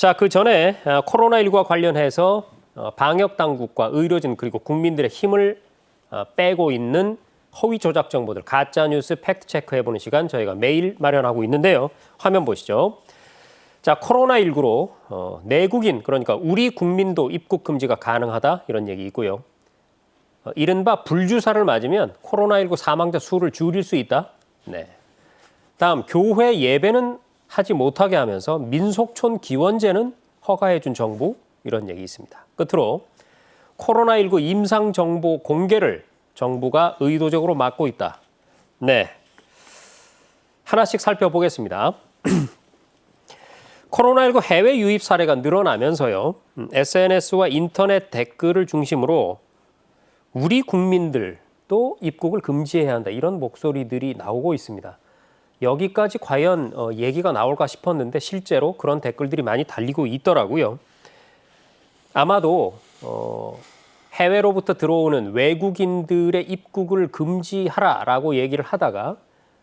자, 그 전에 어, 코로나19와 관련해서 어, 방역 당국과 의료진 그리고 국민들의 힘을 어, 빼고 있는 허위 조작 정보들 가짜 뉴스 팩트 체크해 보는 시간 저희가 매일 마련하고 있는데요. 화면 보시죠. 자, 코로나19로 어, 내국인 그러니까 우리 국민도 입국 금지가 가능하다 이런 얘기 있고요. 어, 이른바 불주사를 맞으면 코로나19 사망자 수를 줄일 수 있다. 네. 다음 교회 예배는 하지 못하게 하면서 민속촌 기원제는 허가해 준 정부 이런 얘기 있습니다. 끝으로 코로나19 임상 정보 공개를 정부가 의도적으로 막고 있다. 네. 하나씩 살펴보겠습니다. 코로나19 해외 유입 사례가 늘어나면서요. 음, SNS와 인터넷 댓글을 중심으로 우리 국민들도 입국을 금지해야 한다. 이런 목소리들이 나오고 있습니다. 여기까지 과연 어, 얘기가 나올까 싶었는데 실제로 그런 댓글들이 많이 달리고 있더라고요. 아마도 어, 해외로부터 들어오는 외국인들의 입국을 금지하라라고 얘기를 하다가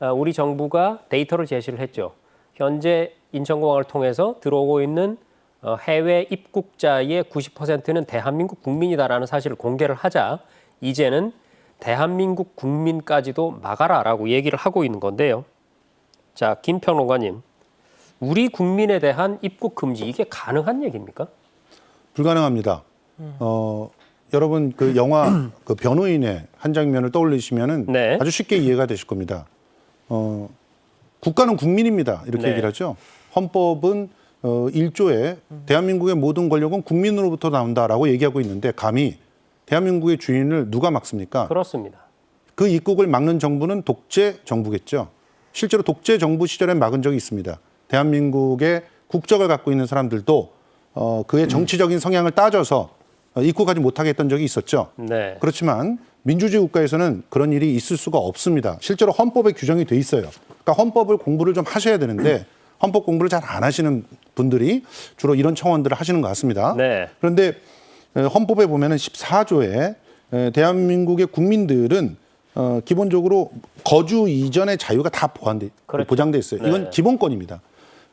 아, 우리 정부가 데이터를 제시를 했죠. 현재 인천공항을 통해서 들어오고 있는 어, 해외 입국자의 90%는 대한민국 국민이다라는 사실을 공개를 하자 이제는 대한민국 국민까지도 막아라라고 얘기를 하고 있는 건데요. 자, 김 평론가님, 우리 국민에 대한 입국 금지 이게 가능한 얘기입니까? 불가능합니다. 어, 여러분 그 영화 그 변호인의 한 장면을 떠올리시면은 네. 아주 쉽게 이해가 되실 겁니다. 어, 국가는 국민입니다. 이렇게 네. 얘기를 하죠. 헌법은 어, 1조에 대한민국의 모든 권력은 국민으로부터 나온다라고 얘기하고 있는데 감히 대한민국의 주인을 누가 막습니까? 그렇습니다. 그 입국을 막는 정부는 독재 정부겠죠. 실제로 독재 정부 시절에 막은 적이 있습니다. 대한민국의 국적을 갖고 있는 사람들도 어, 그의 정치적인 성향을 따져서 어, 입국하지 못하게 했던 적이 있었죠. 네. 그렇지만 민주주의 국가에서는 그런 일이 있을 수가 없습니다. 실제로 헌법에 규정이 돼 있어요. 그러니까 헌법을 공부를 좀 하셔야 되는데 헌법 공부를 잘 안 하시는 분들이 주로 이런 청원들을 하시는 것 같습니다. 네. 그런데 에, 헌법에 보면은 14조에 대한민국의 국민들은 어, 기본적으로 거주 이전의 자유가 다 보완돼 그렇죠. 보장돼 있어요. 이건 네. 기본권입니다.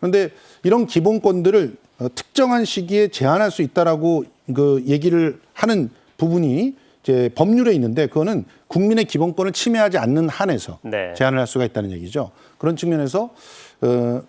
그런데 이런 기본권들을 어, 특정한 시기에 제한할 수 있다라고 그 얘기를 하는 부분이 이제 법률에 있는데 그거는 국민의 기본권을 침해하지 않는 한에서 네. 제한을 할 수가 있다는 얘기죠. 그런 측면에서 어,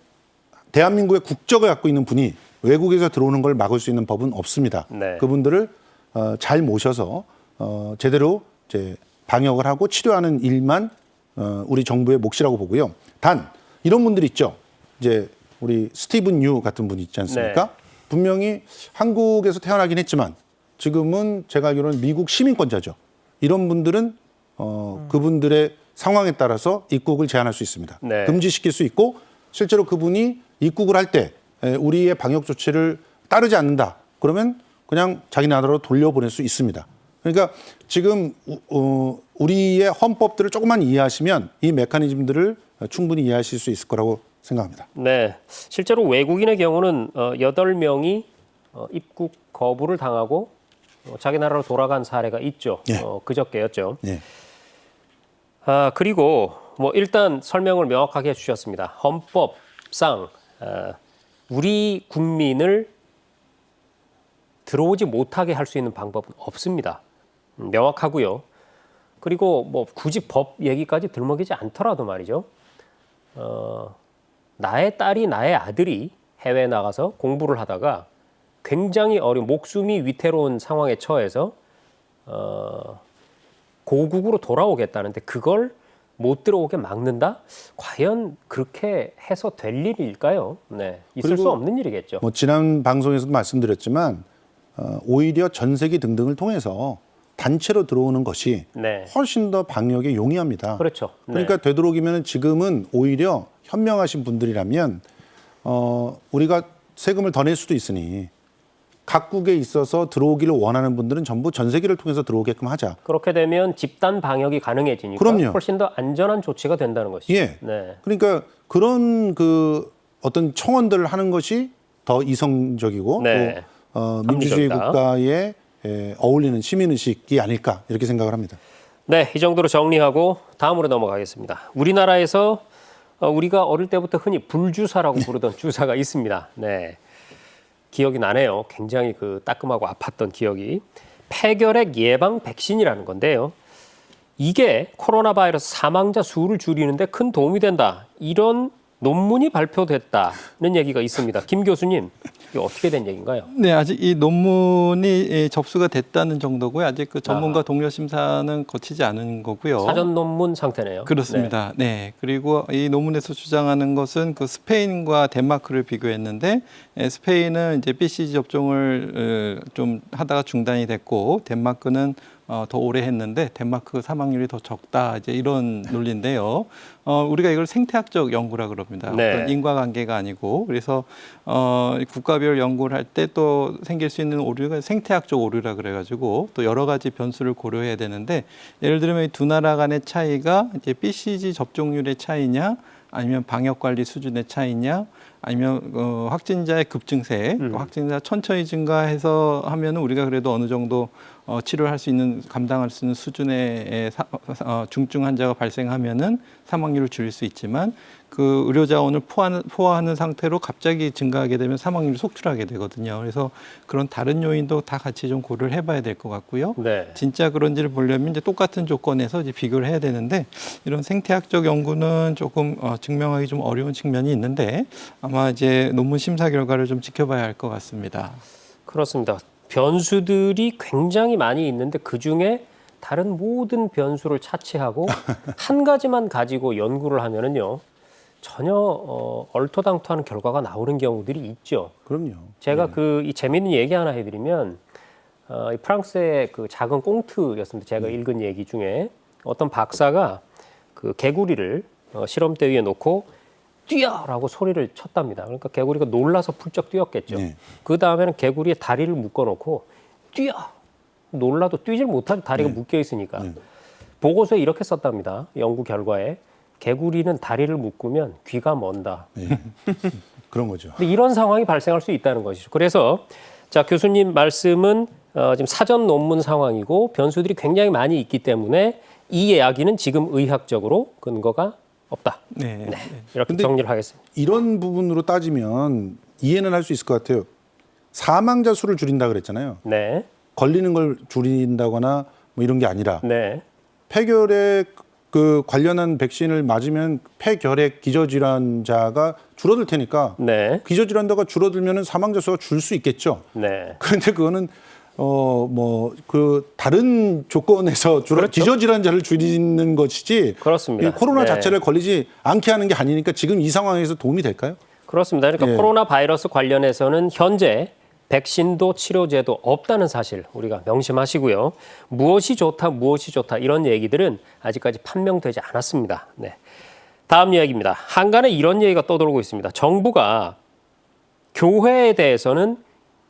대한민국의 국적을 갖고 있는 분이 외국에서 들어오는 걸 막을 수 있는 법은 없습니다. 네. 그분들을 어, 잘 모셔서 어, 제대로 이제 방역을 하고 치료하는 일만 어, 우리 정부의 몫이라고 보고요. 단 이런 분들 있죠. 이제 우리 스티븐 유 같은 분 있지 않습니까? 네. 분명히 한국에서 태어나긴 했지만 지금은 제가 알기로는 미국 시민권자죠. 이런 분들은 어, 그분들의 상황에 따라서 입국을 제한할 수 있습니다. 네. 금지시킬 수 있고 실제로 그분이 입국을 할 때 우리의 방역 조치를 따르지 않는다. 그러면 그냥 자기 나라로 돌려보낼 수 있습니다. 그러니까 지금 우- 어, 우리의 헌법들을 조금만 이해하시면 이 메커니즘들을 충분히 이해하실 수 있을 거라고 생각합니다. 네. 실제로 외국인의 경우는 어, 8명이 어, 입국 거부를 당하고 어, 자기 나라로 돌아간 사례가 있죠. 예. 어, 그저께였죠. 예. 아, 그리고 뭐 일단 설명을 명확하게 해주셨습니다. 헌법상 아, 우리 국민을 들어오지 못하게 할 수 있는 방법은 없습니다. 음, 명확하고요. 그리고 뭐 굳이 법 얘기까지 들먹이지 않더라도 말이죠. 어, 나의 딸이 나의 아들이 해외에 나가서 공부를 하다가 굉장히 어려운 목숨이 위태로운 상황에 처해서 어, 고국으로 돌아오겠다는데 그걸 못 들어오게 막는다? 과연 그렇게 해서 될 일일까요? 네, 있을 수 없는 일이겠죠. 뭐 지난 방송에서도 말씀드렸지만 어, 오히려 전세기 등등을 통해서 단체로 들어오는 것이 네, 훨씬 더 방역에 용이합니다. 그렇죠. 네. 그러니까 되도록이면 지금은 오히려 현명하신 분들이라면 어, 우리가 세금을 더 낼 수도 있으니 각국에 있어서 들어오기를 원하는 분들은 전부 전세기를 통해서 들어오게끔 하자. 그렇게 되면 집단 방역이 가능해지니까 그럼요. 훨씬 더 안전한 조치가 된다는 것이죠. 예. 네, 그러니까 그런 그 어떤 청원들을 하는 것이 더 이성적이고 네. 또 어, 민주주의 합리적이다. 에, 어울리는 시민의식이 아닐까 이렇게 생각을 합니다. 네, 이 정도로 정리하고 다음으로 넘어가겠습니다. 우리나라에서 어, 우리가 어릴 때부터 흔히 불주사라고 부르던 주사가 있습니다. 네. 기억이 나네요. 굉장히 그 따끔하고 아팠던 기억이 폐결핵 예방 백신이라는 건데요. 이게 코로나 바이러스 사망자 수를 줄이는데 큰 도움이 된다. 이런 논문이 발표됐다는 얘기가 있습니다. 김 교수님, 이게 어떻게 된 얘기인가요? 네, 아직 이 논문이 예, 접수가 됐다는 정도고요. 아직 그 전문가. 동료 심사는 거치지 않은 거고요. 사전 논문 상태네요. 그렇습니다. 네. 그리고 이 논문에서 주장하는 것은 그 스페인과 덴마크를 비교했는데 에, 스페인은 이제 BCG 접종을 어, 좀 하다가 중단이 됐고 덴마크는 어, 더 오래 했는데 덴마크 사망률이 더 적다 이제 이런 논리인데요. 어, 우리가 이걸 생태학적 연구라 그럽니다. 네. 어떤 인과관계가 아니고 그래서 어, 국가별 연구를 할 때 또 생길 수 있는 오류가 생태학적 오류라 그래가지고 또 여러 가지 변수를 고려해야 되는데 예를 들면 이 두 나라 간의 차이가 이제 BCG 접종률의 차이냐 아니면 방역 관리 수준의 차이냐 아니면 어, 확진자의 급증세, 음. 확진자 천천히 증가해서 하면은 우리가 그래도 어느 정도 어, 치료할 수 있는 감당할 수 있는 수준의 사, 어, 중증 환자가 발생하면은 사망률을 줄일 수 있지만 그 의료 자원을 포화하는, 포화하는 상태로 갑자기 증가하게 되면 사망률이 속출하게 되거든요. 그래서 그런 다른 요인도 다 같이 좀 고려를 해봐야 될 것 같고요. 네. 진짜 그런지를 보려면 이제 똑같은 조건에서 이제 비교를 해야 되는데 이런 생태학적 연구는 조금 어, 증명하기 좀 어려운 측면이 있는데 아마 이제 논문 심사 결과를 좀 지켜봐야 할 것 같습니다. 그렇습니다. 변수들이 굉장히 많이 있는데 그 중에 다른 모든 변수를 차치하고 한 가지만 가지고 연구를 하면은요 전혀 어, 얼토당토하는 결과가 나오는 경우들이 있죠. 그럼요. 제가 그이 재미있는 얘기 하나 해드리면 어, 이 프랑스의 그 작은 꽁트였습니다. 제가 읽은 얘기 중에 어떤 박사가 그 개구리를 어, 실험대 위에 놓고 뛰어라고 소리를 쳤답니다. 그러니까 개구리가 놀라서 풀쩍 뛰었겠죠. 네. 그 다음에는 개구리의 다리를 묶어놓고 뛰어 놀라도 뛰질 못하게 다리가 묶여 있으니까 보고서에 이렇게 썼답니다. 연구 결과에 개구리는 다리를 묶으면 귀가 먼다. 네. 그런 거죠. 근데 이런 상황이 발생할 수 있다는 것이죠. 그래서 자 교수님 말씀은 어, 지금 사전 논문 상황이고 변수들이 굉장히 많이 있기 때문에 이 이야기는 지금 의학적으로 근거가 없다. 네. 네, 이렇게 근데- 정리를 하겠습니다. 이런 부분으로 따지면 이해는 할 수 있을 것 같아요. 사망자 수를 줄인다 그랬잖아요. 네, 걸리는 걸 줄인다거나 뭐 이런 게 아니라 네, 폐결핵 그 관련한 백신을 맞으면 폐결핵 기저질환자가 줄어들 테니까 네, 기저질환자가 줄어들면 사망자 수가 줄 수 있겠죠. 네, 그런데 그거는 어 뭐 그 다른 조건에서 줄어 그렇죠. 기저질환자를 줄이는 것이지 그렇습니다. 이 코로나 네. 자체를 걸리지 않게 하는 게 아니니까 지금 이 상황에서 도움이 될까요? 그렇습니다. 그러니까 예. 코로나 바이러스 관련해서는 현재 백신도 치료제도 없다는 사실 우리가 명심하시고요. 무엇이 좋다, 무엇이 좋다 이런 얘기들은 아직까지 판명되지 않았습니다. 네. 다음 이야기입니다. 한간에 이런 얘기가 떠돌고 있습니다. 정부가 교회에 대해서는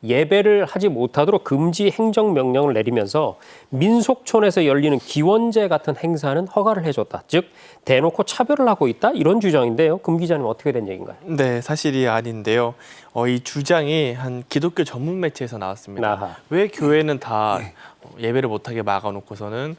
예배를 하지 못하도록 금지 행정 명령을 내리면서 민속촌에서 열리는 기원제 같은 행사는 허가를 해줬다. 즉 대놓고 차별을 하고 있다 이런 주장인데요. 금 기자님 어떻게 된 얘기인가요? 네, 사실이 아닌데요. 어, 이 주장이 한 기독교 전문 매체에서 나왔습니다. 아하. 왜 교회는 다 어, 예배를 못하게 막아놓고서는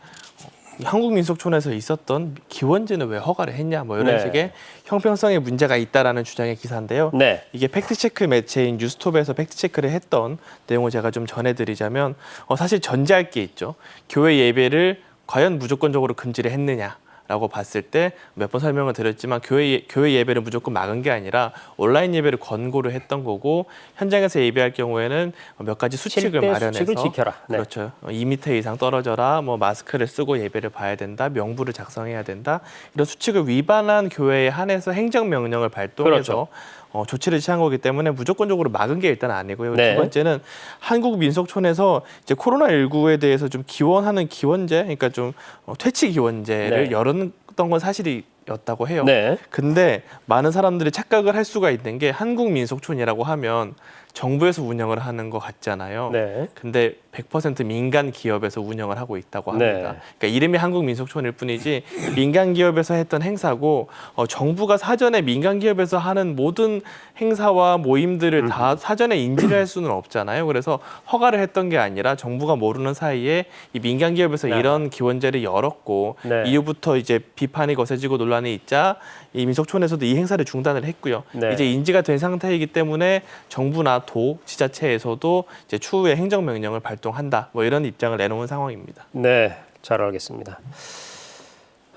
한국민속촌에서 있었던 기원제는 왜 허가를 했냐, 뭐 이런 네. 식의 형평성에 문제가 있다라는 주장의 기사인데요. 네. 이게 팩트체크 매체인 뉴스톱에서 팩트체크를 했던 내용을 제가 좀 전해드리자면 어, 사실 전제할 게 있죠. 교회 예배를 과연 무조건적으로 금지를 했느냐. 라고 봤을 때 몇 번 설명을 드렸지만 교회 예- 교회 예배를 무조건 막은 게 아니라 온라인 예배를 권고를 했던 거고 현장에서 예배할 경우에는 몇 가지 수칙을 마련해서 수칙을 지켜라. 네. 그렇죠. 어, 2m 이상 떨어져라, 뭐 마스크를 쓰고 예배를 봐야 된다, 명부를 작성해야 된다 이런 수칙을 위반한 교회에 한해서 행정 명령을 발동해서 그렇죠. 어, 조치를 취한 거기 때문에 무조건적으로 막은 게 일단 아니고요. 네. 두 번째는 한국 민속촌에서 이제 코로나 19에 대해서 좀 기원하는 기원제, 그러니까 좀 어, 퇴치 기원제를 네. 열었던 건 사실이었다고 해요. 네. 근데 많은 사람들이 착각을 할 수가 있는 게 한국 민속촌이라고 하면 정부에서 운영을 하는 것 같잖아요. 네. 근데 100% 민간 기업에서 운영을 하고 있다고 네. 합니다. 그러니까 이름이 한국 민속촌일 뿐이지 민간 기업에서 했던 행사고 어, 정부가 사전에 민간 기업에서 하는 모든 행사와 모임들을 음. 다 사전에 인지를 할 수는 없잖아요. 그래서 허가를 했던 게 아니라 정부가 모르는 사이에 이 민간 기업에서 네. 이런 기원제를 열었고 네. 이후부터 이제 비판이 거세지고 논란이 논란이 있자 이 민속촌에서도 이 행사를 중단을 했고요. 네. 이제 인지가 된 상태이기 때문에 정부나 도 지자체에서도 이제 추후에 행정 명령을 발동한다. 뭐 이런 입장을 내놓은 상황입니다. 네, 잘 알겠습니다.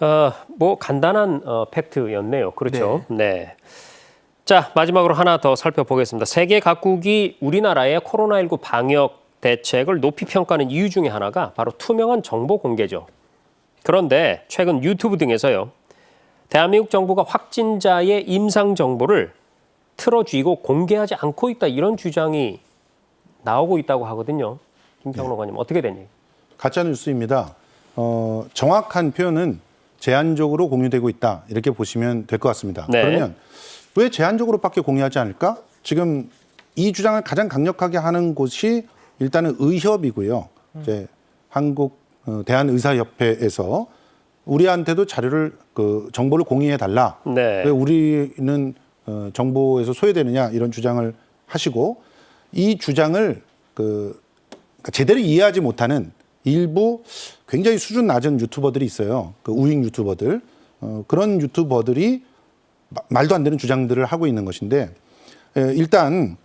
어, 뭐 간단한 어, 팩트였네요. 그렇죠. 네. 자, 마지막으로 하나 더 살펴보겠습니다. 세계 각국이 우리나라의 코로나19 방역 대책을 높이 평가하는 이유 중에 하나가 바로 투명한 정보 공개죠. 그런데 최근 유튜브 등에서요. 대한민국 정부가 확진자의 임상 정보를 틀어쥐고 공개하지 않고 있다 이런 주장이 나오고 있다고 하거든요. 김평론가님 어떻게 되니? 가짜 뉴스입니다. 어, 정확한 표현은 제한적으로 공유되고 있다 이렇게 보시면 될 것 같습니다. 네. 그러면 왜 제한적으로밖에 공유하지 않을까? 지금 이 주장을 가장 강력하게 하는 곳이 일단은 의협이고요. 이제 한국 어, 대한의사협회에서 우리한테도 자료를 그 정보를 공유해 달라. 네. 왜 우리는 어, 정보에서 소외되느냐 이런 주장을 하시고 이 주장을 그 그러니까 제대로 이해하지 못하는 일부 굉장히 수준 낮은 유튜버들이 있어요. 그 우익 유튜버들 어, 그런 유튜버들이 마- 말도 안 되는 주장들을 하고 있는 것인데 에, 일단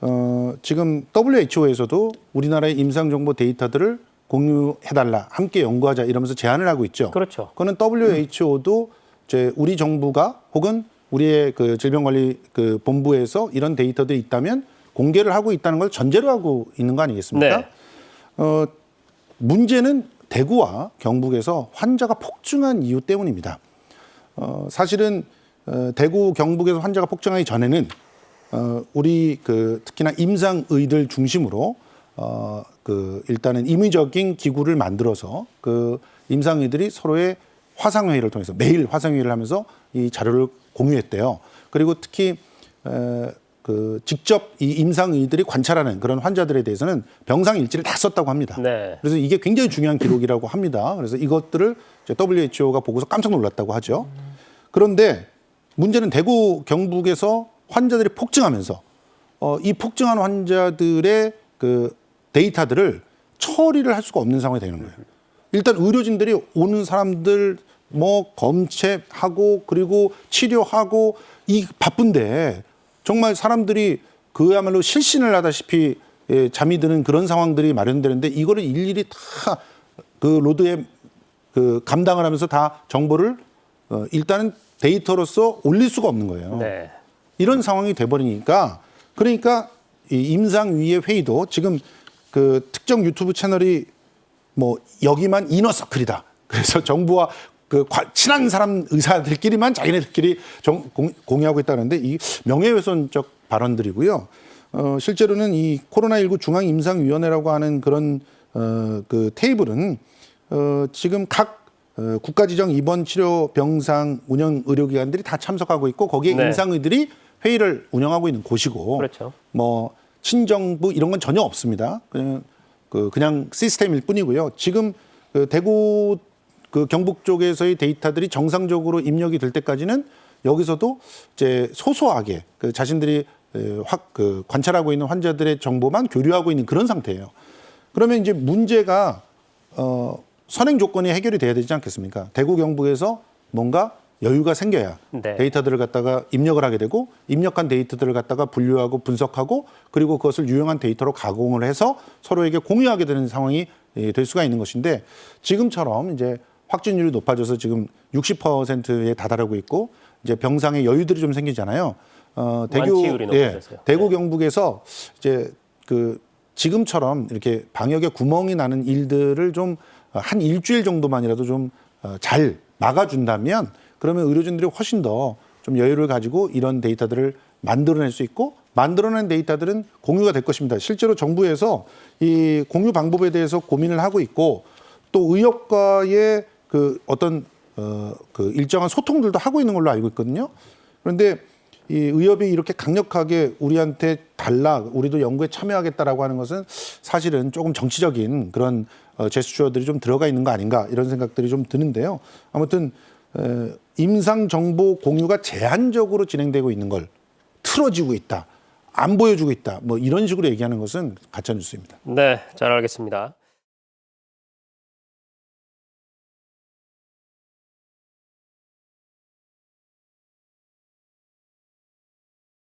어, 지금 WHO에서도 우리나라의 임상 정보 데이터들을 공유해달라, 함께 연구하자 이러면서 제안을 하고 있죠. 그렇죠. 그거는 WHO도 이제 우리 정부가 혹은 우리의 그 질병관리 그 본부에서 이런 데이터들이 있다면 공개를 하고 있다는 걸 전제로 하고 있는 거 아니겠습니까? 네. 어, 문제는 대구와 경북에서 환자가 폭증한 이유 때문입니다. 어, 사실은 어, 대구 경북에서 환자가 폭증하기 전에는 어, 우리 그 특히나 임상의들 중심으로 어, 그 일단은 임의적인 기구를 만들어서 그 임상의들이 서로의 화상 회의를 통해서 매일 화상 회의를 하면서 이 자료를 공유했대요. 그리고 특히 에, 그 직접 이 임상의들이 관찰하는 그런 환자들에 대해서는 병상 일지를 다 썼다고 합니다. 네. 그래서 이게 굉장히 중요한 기록이라고 합니다. 그래서 이것들을 WHO가 보고서 깜짝 놀랐다고 하죠. 그런데 문제는 대구 경북에서 환자들이 폭증하면서 어, 이 폭증한 환자들의 그 데이터들을 처리를 할 수가 없는 상황이 되는 거예요. 일단 의료진들이 오는 사람들 뭐 검체하고 그리고 치료하고 이 바쁜데 정말 사람들이 그야말로 실신을 하다시피 예, 잠이 드는 그런 상황들이 마련되는데 이거를 일일이 다 그 로드에 그 감당을 하면서 다 정보를 어, 일단은 데이터로서 올릴 수가 없는 거예요. 네. 이런 상황이 돼버리니까 그러니까 이 임상위의 회의도 지금 그 특정 유튜브 채널이 뭐 여기만 이너 서클이다. 그래서 정부와 그 과- 친한 사람 의사들끼리만 자기네들끼리 정, 공, 공유하고 있다는데 이 명예훼손적 발언들이고요. 어, 실제로는 이 코로나19 중앙임상위원회라고 하는 그런 어, 그 테이블은 어, 지금 각 어, 국가지정 입원 치료 병상 운영 의료기관들이 다 참석하고 있고 거기에 네. 임상의들이 회의를 운영하고 있는 곳이고 그렇죠. 뭐 친정부 이런 건 전혀 없습니다. 그냥 그 그냥 시스템일 뿐이고요. 지금 그 대구 그 경북 쪽에서의 데이터들이 정상적으로 입력이 될 때까지는 여기서도 이제 소소하게 그 자신들이 에, 확그 관찰하고 있는 환자들의 정보만 교류하고 있는 그런 상태예요. 그러면 이제 문제가 어 선행 조건이 해결이 돼야 되지 않겠습니까? 대구 경북에서 뭔가 여유가 생겨야 네. 데이터들을 갖다가 입력을 하게 되고 입력한 데이터들을 갖다가 분류하고 분석하고 그리고 그것을 유용한 데이터로 가공을 해서 서로에게 공유하게 되는 상황이 예, 될 수가 있는 것인데 지금처럼 이제 확진율이 높아져서 지금 60%에 다다르고 있고 이제 병상에 여유들이 좀 생기잖아요. 어, 대구 높아졌어요. 대구 네. 경북에서 이제 그 지금처럼 이렇게 방역에 구멍이 나는 일들을 좀 한 일주일 정도만이라도 좀 잘 막아준다면 그러면 의료진들이 훨씬 더 좀 여유를 가지고 이런 데이터들을 만들어낼 수 있고 만들어낸 데이터들은 공유가 될 것입니다. 실제로 정부에서 이 공유 방법에 대해서 고민을 하고 있고 또 의협과의 그 어떤 어, 그 일정한 소통들도 하고 있는 걸로 알고 있거든요. 그런데 이 의협이 이렇게 강력하게 우리한테 달라, 우리도 연구에 참여하겠다라고 하는 것은 사실은 조금 정치적인 그런 어, 제스처들이 좀 들어가 있는 거 아닌가 이런 생각들이 좀 드는데요. 아무튼 에, 임상 정보 공유가 제한적으로 진행되고 있는 걸 틀어지고 있다, 안 보여주고 있다, 뭐 이런 식으로 얘기하는 것은 가짜 뉴스입니다. 네, 잘 알겠습니다.